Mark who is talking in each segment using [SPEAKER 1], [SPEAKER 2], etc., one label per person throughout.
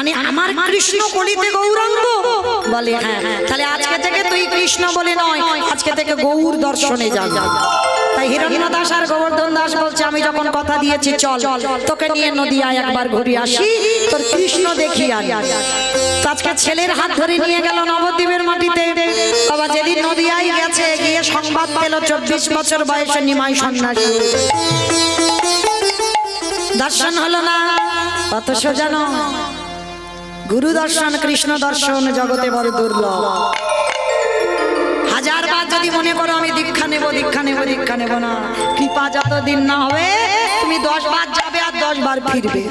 [SPEAKER 1] মানে আমার কৃষ্ণ কলিতে গৌরাঙ্গ? বলে হ্যাঁ তাহলে আজকে থেকে তুই কৃষ্ণ বলে নয়, আজকে থেকে গৌর দর্শনে যাবি। তাই হিরণ্য দাস আর গোবর্ধন দাস বলছে, আমি যখন কথা দিয়েছি, চল, তোকে নিয়ে নদিয়ায় একবার ঘুরে আসি, তোর কৃষ্ণ দেখি তো আজকে ছেলের হাত ধরে নিয়ে গেল নবদ্বীপের মাটিতে। বাবা যেদিন নদিয়ায় গেছে, গিয়ে সংবাদ পেল চব্বিশ বছর বয়সে নিমাই সন্ন্যাসী। দর্শন হলো না কত সোজা নয়। গুরু দর্শন কৃষ্ণ দর্শন জগতে বড় দুর্লভ। হাজার বার যদি মনে করো আমি দীক্ষা নেব দীক্ষা নেব দীক্ষা নেব না। কৃপা যতদিন না হবে, তুমি দশ বার যাবে আর দশ বার ফিরবে।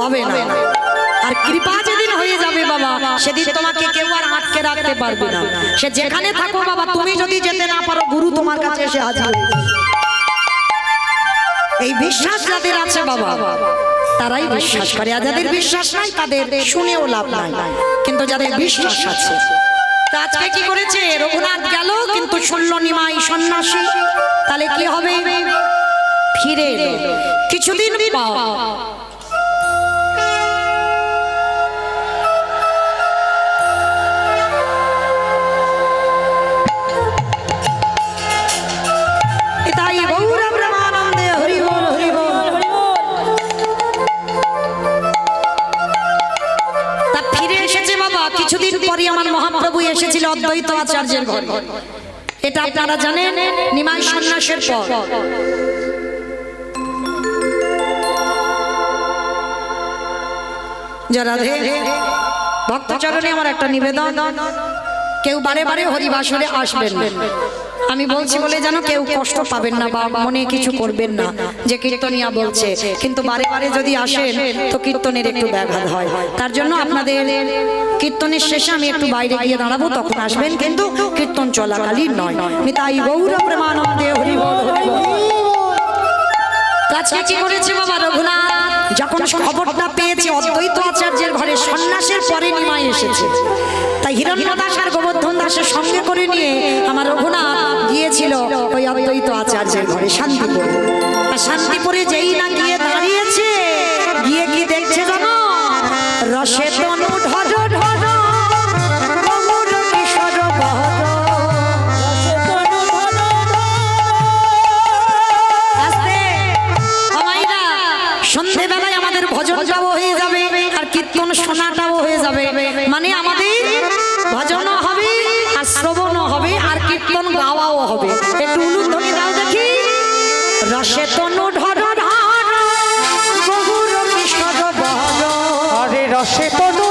[SPEAKER 1] হবে না। আর কৃপা যেদিন হয়ে যাবে বাবা, সেদিন তোমাকে কেউ আর আটকে রাখতে পারবে না। সে যেখানে থাকো বাবা, তুমি যদি যেতে না পারো, গুরু তোমার কাছে এসে হাজির এই বিশ্বাস যাদের আছে বাবা বাবা তারাই বিশ্বাস করে। আর যাদের বিশ্বাস নাই, তাদের শুনেও লাভ নাই। কিন্তু যাদের বিশ্বাস আছে আজকে কি করেছে? রঘুনাথ গেল, কিন্তু শুনল নিমাই সন্ন্যাসী। তাহলে কি হবে? ফিরে। কিছুদিন পর ফিরে এসেছে বাবা। কিছুদিন পরে আমার মহাপ্রভু এসেছিল অদ্বৈত আচার্যের ঘরে। এটা আপনারা জানেন, নিমাই সন্ন্যাসের পর। যারা ভক্তচরণে আমার একটা নিবেদন। কেউ বারে বারে হরিবাসরে আসবেন। আমি বলছি বলে যেন কেউ কষ্ট পাবেন না বা মনে কিছু করবেন না। যে কীর্তনিয়া বলছে কিন্তু বারে বারে যদি আসেন তো কীর্তনের একটু ব্যাঘাত হয়। তার জন্য আপনাদের কীর্তনের শেষে আমি একটু বাইরে গিয়ে দাঁড়াবো তখন আসবেন কিন্তু কীর্তন চলাকালীন নয়। তাই গৌর প্রেমানন্দে হরি বল হরি বল। কাছে কি করেছে বাবা? রঘুনাথ। যখন খবরটা পেয়েছে অদ্বৈত আচার্যের ঘরে সন্ন্যাসের পরে নিমাই এসেছে। তাই হিরণ্য দাস আর গোবর্ধন দাসের সঙ্গে করে নিয়ে আমার রঘুনাথ গিয়েছিল ওই অদ্বৈত আচার্যের ঘরে শান্তিপুর। আর শান্তিপুরে যেই না গিয়ে দাঁড়িয়েছে গিয়ে গিয়ে দেখছে জানো? রসে আমাদের ভজনও হবে, আর শ্রবণও হবে, আর কীর্তন গাওয়াও হবে। একটু উলুধ্বনি দাও দেখি। রসে তনু ঢর ঢর
[SPEAKER 2] রসে তনু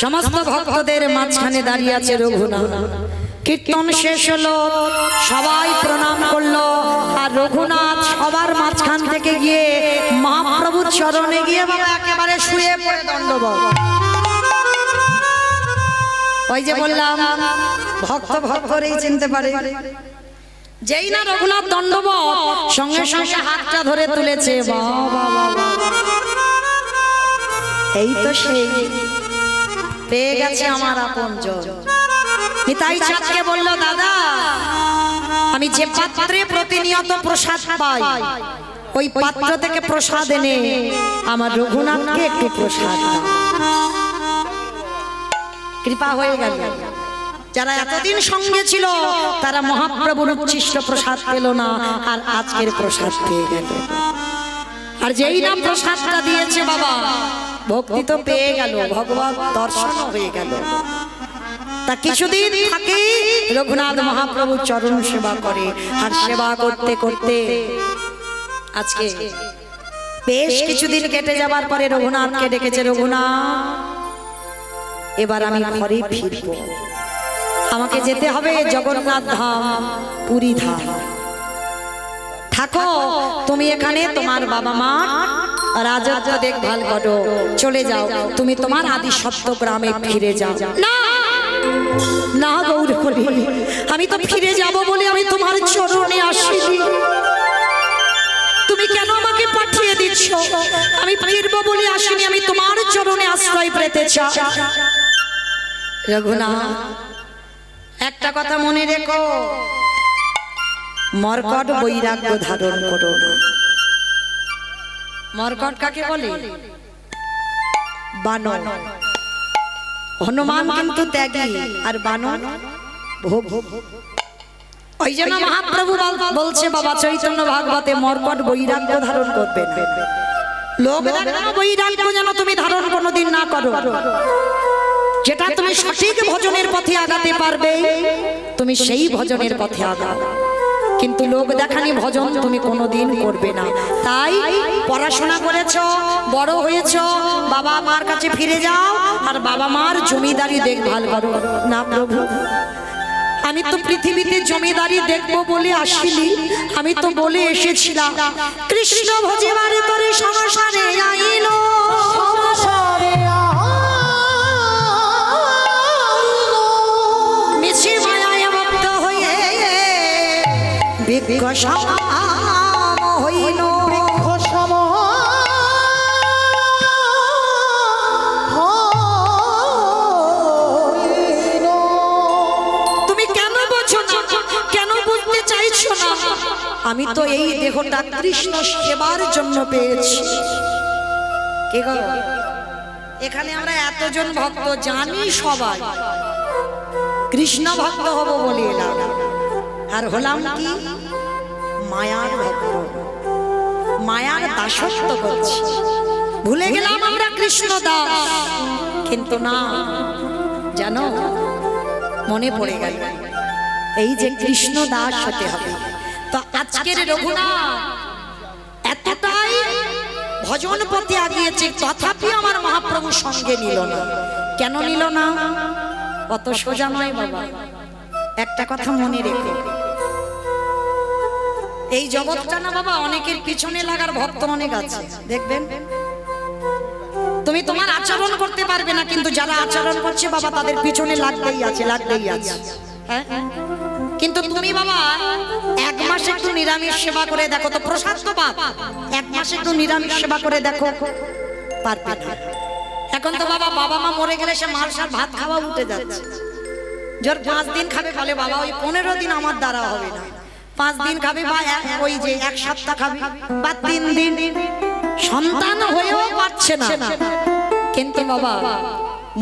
[SPEAKER 1] সমস্ত ভক্তদের মাঝখানে দাঁড়িয়ে আছে রঘুনাথ। কীর্তন শেষ হলো সবাই প্রণাম করল। আর রঘুনাথ সবার মাঝখান থেকে গিয়ে মহাপ্রভুর চরণে গিয়ে বাবা একেবারে শুয়ে পড়ে দণ্ডবত ওই যে বললাম ভক্ত ভক্তরেই চিনতে পারে। যেই না রঘুনাথ দণ্ডবত সঙ্গে সঙ্গে হাতটা ধরে তুলেছে বাবা। এই তো সেই। পেয়ে গেছে আমার আপন নিতাই চাঁদকে বলল, দাদা, আমি যে পাত্রে প্রতিনিয়ত প্রসাদ পাই, ওই পাত্র থেকে প্রসাদ এনে আমার রঘুনাথকে একটু প্রসাদ কৃপা হয়ে গেল। যারা এতদিন সঙ্গে ছিল, তারা মহাপ্রভুর উচ্ছিষ্ট প্রসাদ পেল না, আর আজকের প্রসাদ পেয়ে গেল। আর যেই না প্রসাদটা দিয়েছে বাবা ভক্তি তো পেয়ে গেল, ভগবান দর্শন হয়ে গেল। তা কিছুদিন থাকে রঘুনাথ মহাপ্রভু চরণ সেবা করে, আর সেবা করতে করতে আজকে বেশ কিছুদিন কেটে যাবার পরে রঘুনাথকে ডেকেছে, রঘুনাথ, এবার আমি ঘরে ফিরব। আমাকে যেতে হবে জগন্নাথ ধাম, পুরী ধাম। থাকো, তুমি এখানে, তোমার বাবা মা রাজত্ব দেখভাল করো চলে যাও তুমি তোমার আদি সত্য গ্রামে ফিরে যাও। না! না গৌর হরি আমি তো ফিরে যাব বলে আমি তোমার চরণে আসিনি। তুমি কেন আমাকে পাঠিয়ে দিচ্ছ? আমি ফিরবো বলে আসিনি আমি তোমার চরণে আশ্রয় পেতে চাই। রঘুনাথ একটা কথা মনে রেখো। মর্কট বৈরাগ্য ধারণ করো না। মর্কট কাকে বলে? বানর। হনুমান কিন্তু ত্যাগী। আর বানর? ভোগ। ওই জন্য মহাপ্রভু বলছে বাবা চৈতন্য ভাগবতে মর্কট বৈরাগ্য ধারণ করবে না লোক বৈরাগ্য যেন তুমি ধারণ কোনোদিন না করো। যেটা তুমি সঠিক ভজনের পথে আগাতে পারবে তুমি সেই ভজনের পথে আগাও। কিন্তু লোক দেখানি ভজন তুমি কোনোদিন করবে না। তাই পড়াশোনা করেছ, বড় হয়েছ, বাবা মার কাছে ফিরে যাও, আর বাবা মার জমিদারি দেখভাল করো। না প্রভু, আমি তো পৃথিবীতে জমিদারি দেখব বলে আসিনি, আমি তো বলে এসেছিলাম, কৃষ্ণ ভজিবারে তোরে সংসারে আইলো।
[SPEAKER 2] সংসারে
[SPEAKER 1] বিজ্ঞ সম হইল।
[SPEAKER 2] বৃক্ষ সম
[SPEAKER 1] তুমি কেন বোঝো না? কেন বুঝতে চাইছো না? আমি তো এই দেহটা কৃষ্ণ সেবার জন্য পেয়েছি। কে গো? এখানে আমরা এতজন ভক্ত জানি সবাই। কৃষ্ণ ভক্ত হব বলে এলাম। আর হলাম কি? মায়ার ভক্ত মায়ার দাসত্ব করছি। ভুলে গেলাম আমরা কৃষ্ণ দাস। কিন্তু না জানো মনে পড়ে গেল এই যে কৃষ্ণ দাস হতে হবে। তো আজকের রঘুনাথ এতটাই ভজন পথে আগিয়েছে তথাপি আমার মহাপ্রভু সঙ্গে নিল না। কেন নিল না? অত সোজা নয় বাবা একটা কথা মনে রেখো। এই জগৎটা না বাবা, অনেকের পিছনে লাগার ভক্ত অনেক আছে। দেখবেন? তুমি তোমার আচরণ করতে পারবে না, কিন্তু যারা আচরণ করছে বাবা, তাদের পিছনে লাগতেই আছে লাগতেই আছে। হ্যাঁ? কিন্তু তুমি বাবা, এক মাস একটু নিরামিষ সেবা করে দেখো তো, প্রসাদ তো পাপ এক মাস একটু নিরামিষ সেবা করে দেখো, পারবে না। এখন তো বাবা বাবা মা মরে গেলে সে মাল সার ভাত খাওয়া উঠে যাচ্ছে। জোর পাঁচ দিন খাবে বলে বাবা, ওই পনেরো দিন আমার দ্বারা হবে না। পাঁচ দিন খাবে বা ওই যে এক সপ্তাহ খাবে, বা তিন দিন। সন্তান হয়েও পাচ্ছে না। কিন্তু বাবা,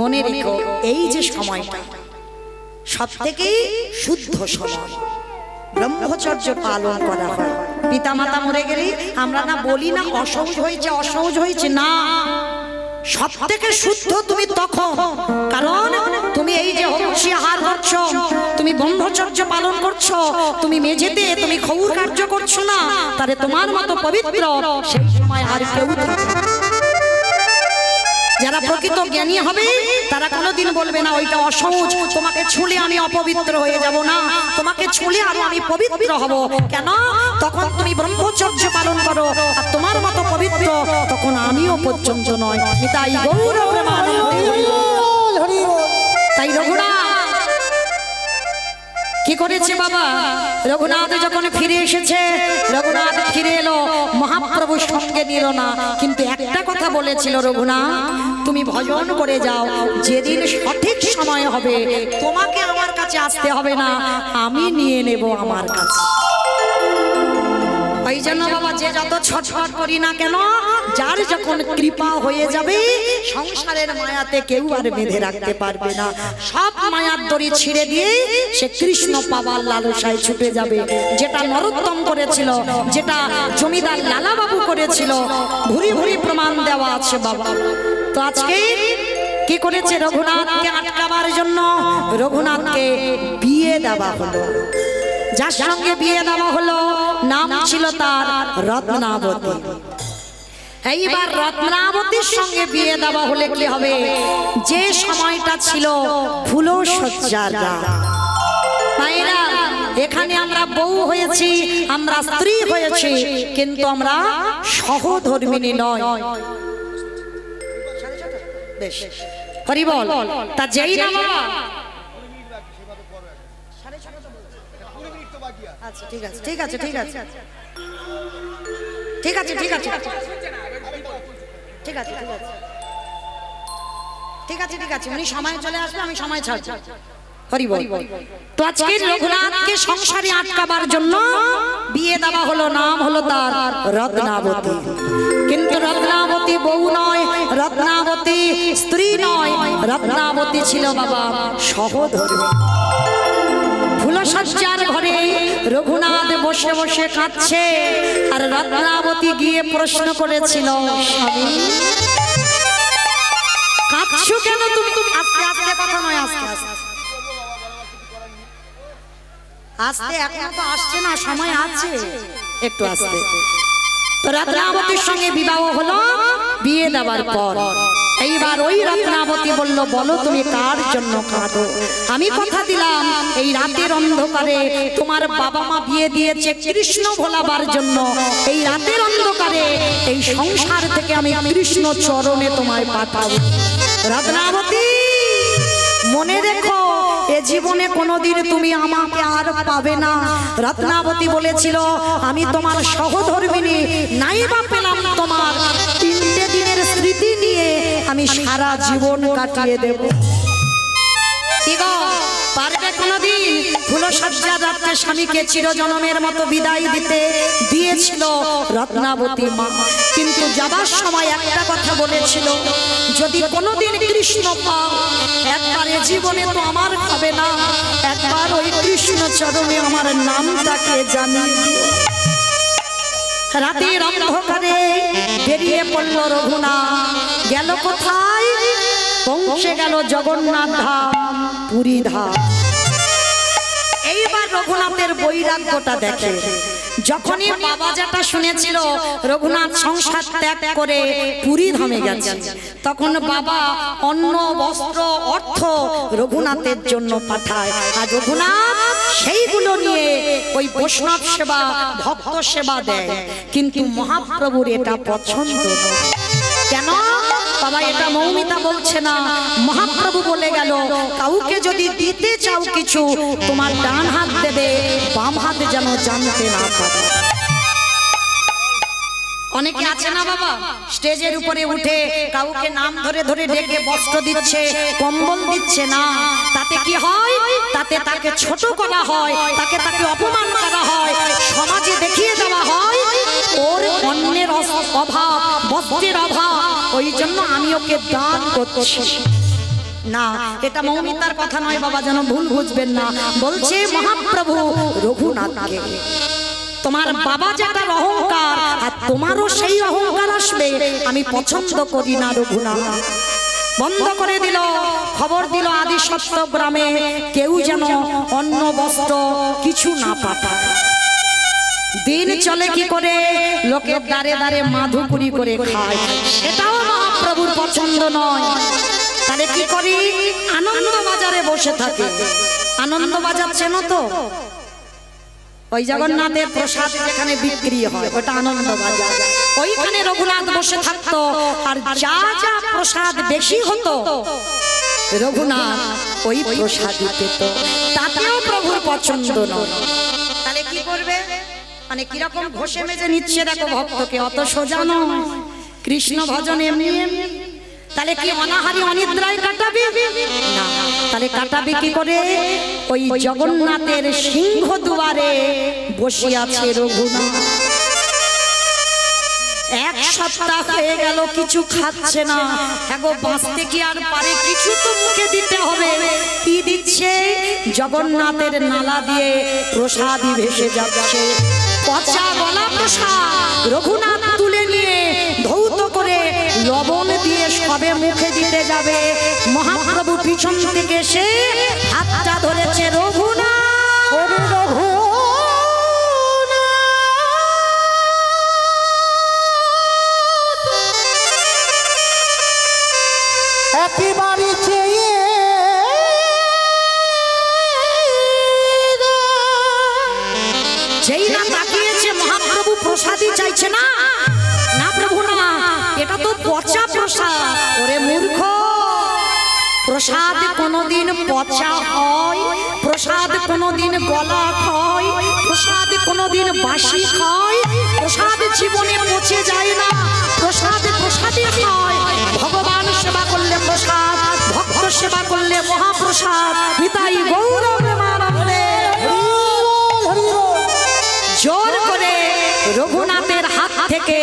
[SPEAKER 1] মনে রেখো, এই যে সময়টা, সব থেকেই শুদ্ধ সময়। ব্রহ্মচর্য পালন করা হয়। পিতা মাতা মরে গেলে আমরা না বলি না অসহজ হয়েছে অসহজ হয়েছে, না। সব থেকে শুদ্ধ তুমি তখন কারণ তুমি এই যে হার করছ, তুমি ব্রহ্মচর্য পালন করছ, তুমি মেঝেতে তুমি খবর কার্য করছ না তাহলে তোমার মতো পবিত্র সেই সময় আর কেউ। যারা প্রকৃত জ্ঞানী হবে তারা কোনোদিন বলবে না ওইটা অসহজ তোমাকে ছুলে আমি অপবিত্র হয়ে যাব না তোমাকে ছুলে আরও আমি পবিত্র হব। কেন? তখন তুমি ব্রহ্মচর্য পালন করো আর তোমার মতো পবিত্র তখন আমিও পর্যন্ত নয় তাই গৌর প্রেমানন্দে হরি বল।
[SPEAKER 2] বল, হরি বল।
[SPEAKER 1] তাই রঘুনাথ কি করেছে বাবা? রঘুনাথ যখন ফিরে এসেছে রঘুনাথ ফিরে এলো। মহাপ্রভু সঙ্গে নিল না কিন্তু একটা কথা বলেছিল রঘুনাথ তুমি ভজন করে যাও যেদিন সঠিক সময় হবে তোমাকে আমার কাছে আসতে হবে না আমি নিয়ে নেব আমার কাছে। ওই জন্য বাবা যে যত ছটফট করি না কেন যার যখন কৃপা হয়ে যাবে, সংসারের মায়াতে কেউ আর বেঁধে রাখতে পারবে না। সব মায়ার দড়ি ছিঁড়ে দিয়ে সে কৃষ্ণ পাবার লালসায় ছুটে যাবে। যেটা নরোত্তম করেছিল, যেটা জমিদার লালাবাবু করেছিল, ভুরি ভুরি প্রমাণ দেওয়া আছে বাবা। তো আজকে কি করেছে রঘুনাথকে আটকাবার জন্য? রঘুনাথকে বিয়ে দেওয়া হলো। যার সঙ্গে বিয়ে দেওয়া হলো, নাম ছিল তার রত্নাবতী। এইবার রত্নাবতীর সঙ্গে বিয়ে দেওয়া হলে কি হবে? যে সময়টা ছিল ফুলো সজ্জার এখানে আমরা বউ হয়েছি আমরা স্ত্রী হয়েছি কিন্তু আমরা সহধর্মিনী নয়। বেশ। হরি তা যেই না আচ্ছা ঠিক আছে ঠিক আছে ঠিক আছে। ঠিক আছে ঠিক আছে। ঠিক আছে ঠিক আছে। ঠিক আছে ঠিক আছে উনি সময় চলে আসবে আমি সময় ছাড়ছি। হরি বল। তো আজকে রঘুনাথকে সংসারে আটকাবার জন্য বিয়ে দেওয়া হলো নাম হলো তার রত্নাবতী। কিন্তু রত্নাবতী বউ নয় রত্নাবতী স্ত্রী নয় রত্নাবতী ছিল বাবা সহধর্মী। ফুলসজ্জার ঘরে রঘুনাথ বসে বসে কাঁদছে। আর রত্নাবতী গিয়ে প্রশ্ন করেছিল, স্বামী আসছে একটু সঙ্গে বিবাহ হলো, বিয়ে দেওয়ার পর। এইবার ওই রত্নাবতী বলল, বলো তুমি কার জন্য কাঁদো? আমি কথা দিলাম, এই রাতের অন্ধকারে তোমার বাবা মা বিয়ে দিয়েছে কৃষ্ণ ভোলাবার জন্য। এই রাতের অন্ধকারে এই সংসার থেকে আমি কৃষ্ণ চরণে তোমায় পাঠাবো। রত্নাবতী, মনে রেখো, এ জীবনে কোনোদিন তুমি আমাকে আর পাবে না। রত্নাবতী বলেছিল, আমি তোমার সহধর্মিনী নাই বা পেলাম তোমার তিনটে দিনের স্মৃতি নিয়ে আমি সারা জীবন কাটিয়ে দেব। পারবে কোনোদিন ফুলসজ্জা রাত্রে স্বামীকে চিরজনমের মতো বিদায় দিতে? দিয়েছিল রত্নাবতী মা। কিন্তু যাবার সময় একটা কথা বলেছিল যদি কোনোদিন কৃষ্ণ পাও একবার এ জীবনে তো আমার হবে না একবার ওই কৃষ্ণ চরণে আমার নামটাকে জানিয়ে দিও। রাতের অন্ধকারে বেরিয়ে পড়ল রঘুনা গেল কোথায়? পৌঁছে গেল জগন্নাথ ধাম পুরী ধাম। এইবার রঘুনাথের বৈরাগ্যটা দেখে। যখনই বাবা যেটা শুনেছিল রঘুনাথ সংসার ত্যাগ করে পুরী ধামে গেছে। তখন বাবা অন্ন বস্ত্র অর্থ রঘুনাথের জন্য পাঠায়। আর রঘুনাথ সেইগুলো নিয়ে ওই বৈষ্ণব সেবা, ভক্ত সেবা দেয়। কিন্তু মহাপ্রভুর এটা পছন্দ কেন? বাবা, এটা মৌমিতা বলছে না। মহাপ্রভু বলে গেল, কাউকে যদি দিতে চাও কিছু, তোমার ডান হাত দেবে, বাম হাত যেন জানতে না পারে। অনেকে আছে না বাবা? স্টেজের উপরে উঠে কাউকে নাম ধরে ধরে ডেকে বস্ত্র দিচ্ছে কম্বল দিচ্ছে না। তাতে কি হয়? তাতে তাকে ছোট করা হয়। তাকে তাকে অপমান করা হয়। সমাজে দেখিয়ে দেওয়া হয় ওর অন্যের অভাব বস্ত্রের অভাব ওই জন্য আমি ওকে দান করছি। না এটা মৌমিতার কথা নয় বাবা যেন ভুল বুঝবেন না। বলছে মহাপ্রভু রঘুনাথকে। তোমার বাবা যেটা অহংকার, আর তোমারও সেই অহংকার আসবে, আমি পছন্দ করি না রঘুনাথ বন্ধ করে দিল, খবর দিল আদি সত্য গ্রামে, কেউ যেন অন্ন বস্ত্র কিছু না পাঠায়। দিন চলে কি করে, লোকের দাঁড়ে দাঁড়ে মাধুপুরি করে খায়। সেটাও মহাপ্রভু মহাপ্রভুর পছন্দ নয়। তাহলে কি করি? আনন্দ বাজারে বসে থাকে। আনন্দ বাজার চেনো তো। ওই জগন্নাথের প্রসাদ যেখানে বিক্রি হয়, ওটা আনন্দ বাজার ওইখানে রঘুনাথ বসে থাকতো, আর যা যা প্রসাদ বেশি হতো, রঘুনাথ ওই প্রসাদই পেত। তাতেও প্রভুর পছন্দ তাহলে কি করবে? মানে কীরকম ঘষে মেজে নিচ্ছে দেখো ভক্তকে, অত সোজা নয়। কৃষ্ণ ভজন এমনি এমনি। তাহলে কি অনাহারি অনিদ্রায় কাটাবি? তাহলে কাটাবি কি করে? ওই জগন্নাথের সিংহ দুয়ারে বসে আছে রঘুনাথ। এক সপ্তাহ হয়ে গেল, কিছু খাচ্ছে না। এগো বাঁচতে কি আর পারে? কিছু তো মুখে দিতে হবে। কি দিচ্ছে? জগন্নাথের নালা দিয়ে প্রসাদই ভেসে যাচ্ছে। পচা গলা প্রসাদ রঘুনাথ তুলে নিয়ে ধৌত করে লবণ দিয়ে সবে মুখে দিতে যাবে মহাপ্রভু পিছন থেকে এসে হাতটা ধরেছে রঘুনাথ
[SPEAKER 2] ওরে রঘুনাথ। একেবারে চেয়ে
[SPEAKER 1] যেই না তাকিয়েছে মহাপ্রভু প্রসাদই চাইছে না না প্রভু না এটা তো পচা প্রসাদ কোনোদিন পচা হয়, প্রসাদ কোনোদিন গলা হয় প্রসাদ কোনোদিন বাসি হয় প্রসাদ জীবনে পচে যায় না, প্রসাদ প্রসাদই হয় ভগবান সেবা করলে প্রসাদ, ভক্ত সেবা করলে মহাপ্রসাদ। নিতাই গৌরব মানন্দে জোর করে রঘুনাথের হাত থেকে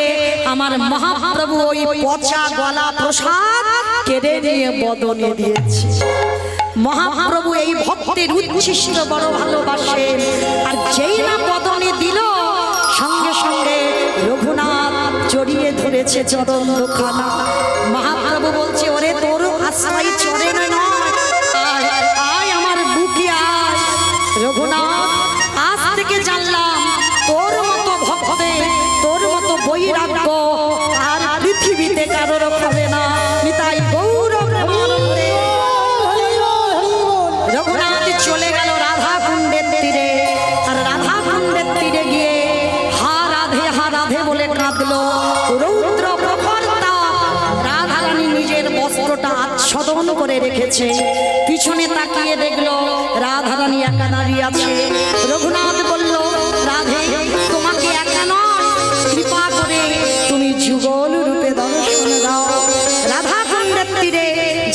[SPEAKER 1] আমার মহাপ্রভু ওই পচা গলা প্রসাদ কেড়ে নিয়ে বদনে দিয়েছে। মহাপ্রভু এই ভক্তের উচ্ছিষ্ট বড় ভালোবাসে, আর যেই না বদনে দিল, সঙ্গে সঙ্গে রঘুনাথ জড়িয়ে ধরেছে চরণ খানা মহাপ্রভু বলছে, ওরে তোর আশ্রয় আচ্ছাদন করে রেখেছে। পিছনে তাকিয়ে দেখল রাধা রানী একা দাঁড়িয়ে আছে। রঘুনাথ বলল, রাধে, তোমাকে একা নয়, কৃপা করে তুমি যুগল রূপে দর্শন দাও। রাধা কুণ্ডের তীরে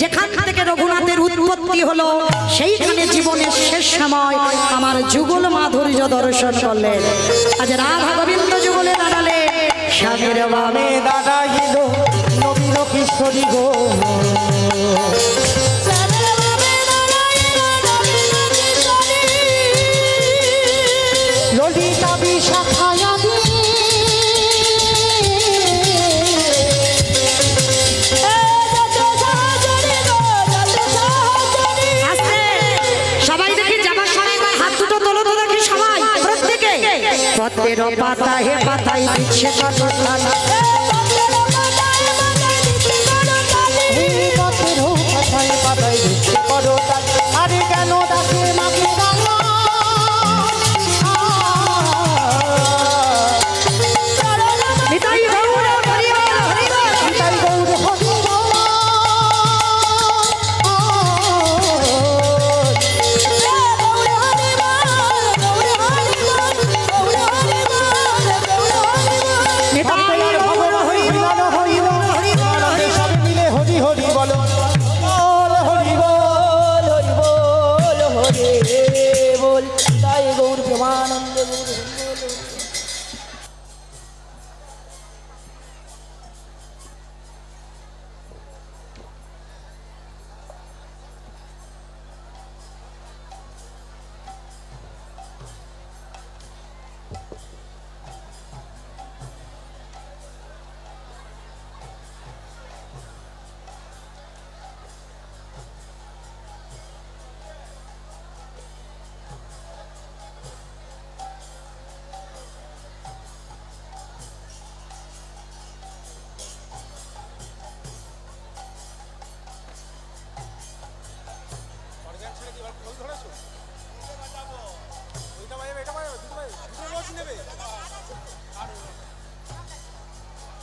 [SPEAKER 1] যেখান থেকে রঘুনাথের উৎপত্তি হলো, সেইখানে জীবনের শেষ সময় আমার যুগল মাধুর্য দর্শন করলেন। আজ রাধা গোবিন্দ যুগলে দাঁড়ালে স্বামীর বামে
[SPEAKER 2] দাদা নবীন কিশোরী গো। ললিতা বিশাখায়াদি।
[SPEAKER 1] আস্তে সবাই দেখি যাবার সময়